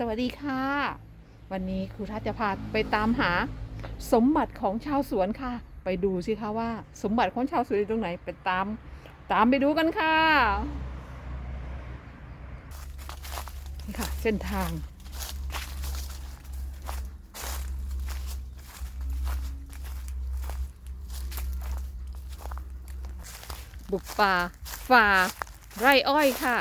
สวัสดีค่ะ วันนี้ครูทัศจะพาไปตามหาสมบัติของชาวสวนค่ะ ไปดูสิคะว่า สมบัติของชาวสวนอยู่ตรงไหนไปตาม ตามไปดูกันค่ะนี่ค่ะ เส้นทาง บุกป่าฝ่าไร่อ้อยค่ะ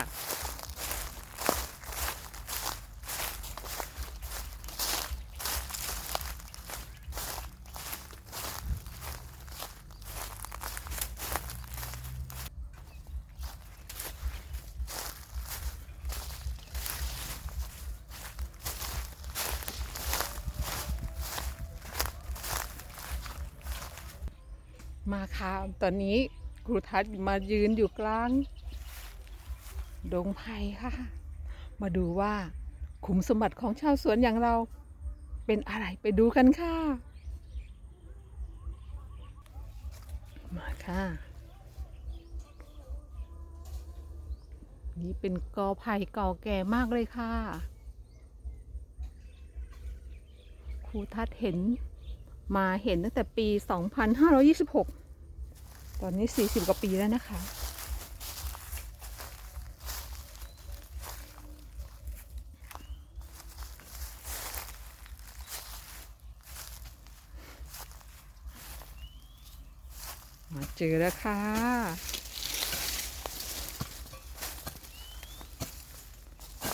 มาค่ะ ตอนนี้ครูทัศน์มายืนอยู่กลาง ดงไผ่ค่ะ มาดูว่าขุมสมบัติของชาวสวนอย่างเราเป็นอะไรไปดูกันค่ะ มาค่ะ นี่เป็นกอไผ่เก่าแก่มากเลยค่ะ ครูทัศน์เห็น มาเห็นตั้งแต่ปี 2526 ตอนนี้ 40 กว่าปีแล้วนะคะ มาเจอแล้วค่ะ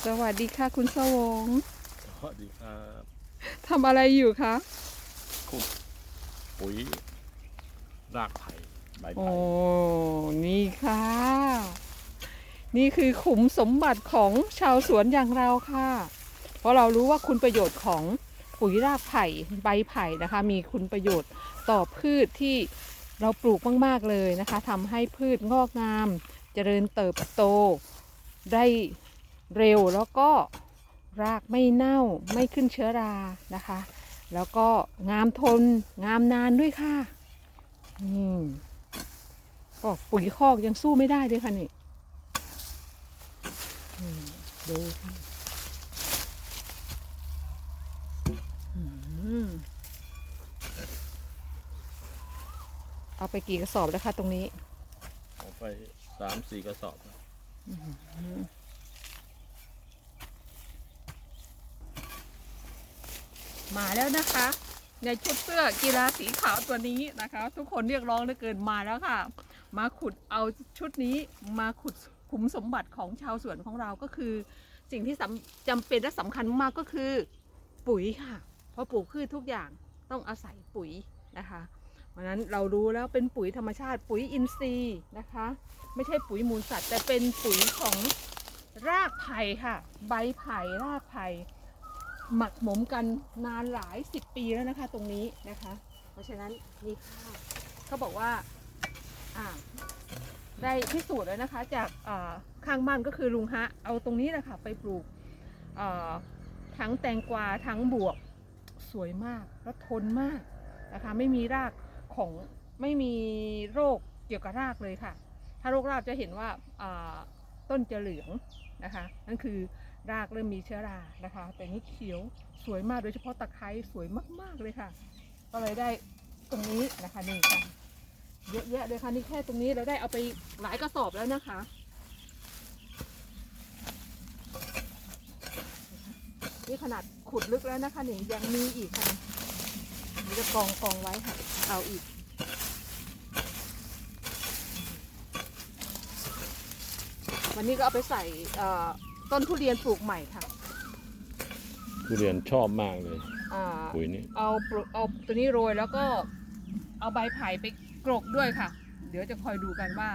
สวัสดีค่ะคุณสวง สวัสดีครับ ทำอะไรอยู่คะุดปุ๋ยรากไผ่ใบโอ้ ไผ่นี่ค่ะ นี่คือขุมสมบัติของชาวสวนอย่างเราค่ะ เพราะเรารู้ว่าคุณประโยชน์ของปุ๋ยรากไผ่ใบไผ่นะคะ มีคุณประโยชน์ต่อพืชที่เราปลูกมาก ๆ เลยนะคะทำให้พืชงอกงาม เจริญเติบโต ได้เร็วแล้วก็รากไม่เน่าไม่ขึ้นเชื้อรานะคะ แล้วก็งามทนงามนานด้วยค่ะอืมก็ปุ๋ยคอกยังสู้ไม่ได้เลยค่ะนี่ดูค่ะเอาไปกี่กระสอบแล้วคะตรงนี้ เอาไปสามสี่กระสอบนะ มาแล้วนะคะ ในชุดเสื้อกีฬาสีขาวตัวนี้นะคะ ทุกคนเรียกร้องเหลือเกินมาแล้วค่ะ มาขุดเอาชุดนี้มาขุดขุมสมบัติของชาวสวนของเราก็คือ สิ่งที่สำจำเป็นและสำคัญมากก็คือ ปุ๋ยค่ะ เพราะปลูกพืชทุกอย่างต้องอาศัยปุ๋ยนะคะเพราะนั้นเรารู้แล้วเป็นปุ๋ยธรรมชาติปุ๋ยอินทรีย์นะคะ ไม่ใช่ปุ๋ยมูลสัตว์ แต่เป็นปุ๋ยของรากไผ่ค่ะ ใบไผ่รากไผ่ หมักหมมกันนานหลายสิบปีแล้วนะคะ ตรงนี้นะคะ เพราะฉะนั้นนี่ค่ะเขาบอกว่าอ่าได้พิสูจน์แล้วนะคะ จากข้างบ้านก็คือลุงฮะ เอาตรงนี้นะคะไปปลูกทั้งแตงกวาทั้งบวบสวยมากและทนมากนะคะ ไม่มีรากของไม่มีโรคเกี่ยวกับรากเลยค่ะ ถ้าโรครากจะเห็นว่าอ่าต้นจะเหลืองนะคะนั่นคือ รากเริ่มมีเชื้อรานะคะ แต่นี่เขียวสวยมากโดยเฉพาะตะไคร้สวยมากๆเลยค่ะ ก็เลยได้ตรงนี้นะคะนี่ค่ะเยอะแยะเลยค่ะนี่แค่ตรงนี้เราได้เอาไปหลายกระสอบแล้วนะคะนี่ขนาดขุดลึกแล้วนะคะนี่ยังมีอีกค่ะนี่จะกองกองไว้ค่ะ เอาอีกวันนี้ก็เอาไปใส่เอ่อ ต้นทุเรียนปลูกใหม่ค่ะ ทุเรียนชอบมากเลยอ่า ปุ๋ยนี้เอาปลูกเอาตัวนี้โรยแล้วก็เอาใบไผ่ไปกรบด้วยค่ะ เดี๋ยวจะคอยดูกันว่า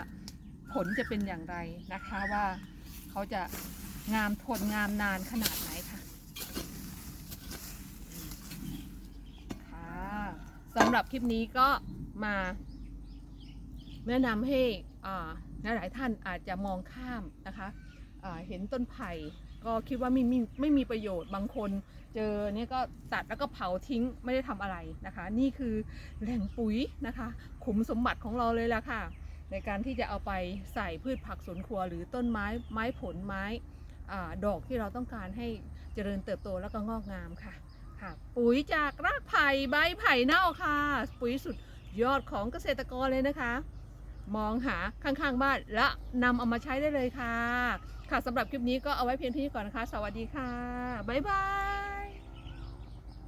ผลจะเป็นอย่างไรนะคะว่าเขาจะงามทนงามนานขนาดไหนค่ะค่ะสำหรับคลิปนี้ก็มาแนะนำให้อ่าหลายๆท่านอาจจะมองข้ามนะคะอ่า เห็นต้นไผ่ก็คิดว่าไม่มีไม่มีประโยชน์บางคน เจอเนี่ยก็ตัดแล้วก็เผาทิ้งไม่ได้ทำอะไรนะคะ นี่คือแหล่งปุ๋ยนะคะขุมสมบัติของเราเลยล่ะค่ะ ในการที่จะเอาไปใส่พืชผักสวนครัว หรือต้นไม้ไม้ผลไม้อดอกที่เราต้องการให้เจริญเติบโตแล้วก็งอกงามค่ะค่ะ ปุ๋ยจากรากไผ่ใบไผ่เน่าค่ะ ปุ๋ยสุดยอดของเกษตรกรเลยนะคะ มองหาข้างๆบ้านและนำเอามาใช้ได้เลยค่ะ ค่ะสำหรับคลิปนี้ก็เอาไว้เพียงเท่านี้ก่อนนะคะ สวัสดีค่ะ บ๊ายบาย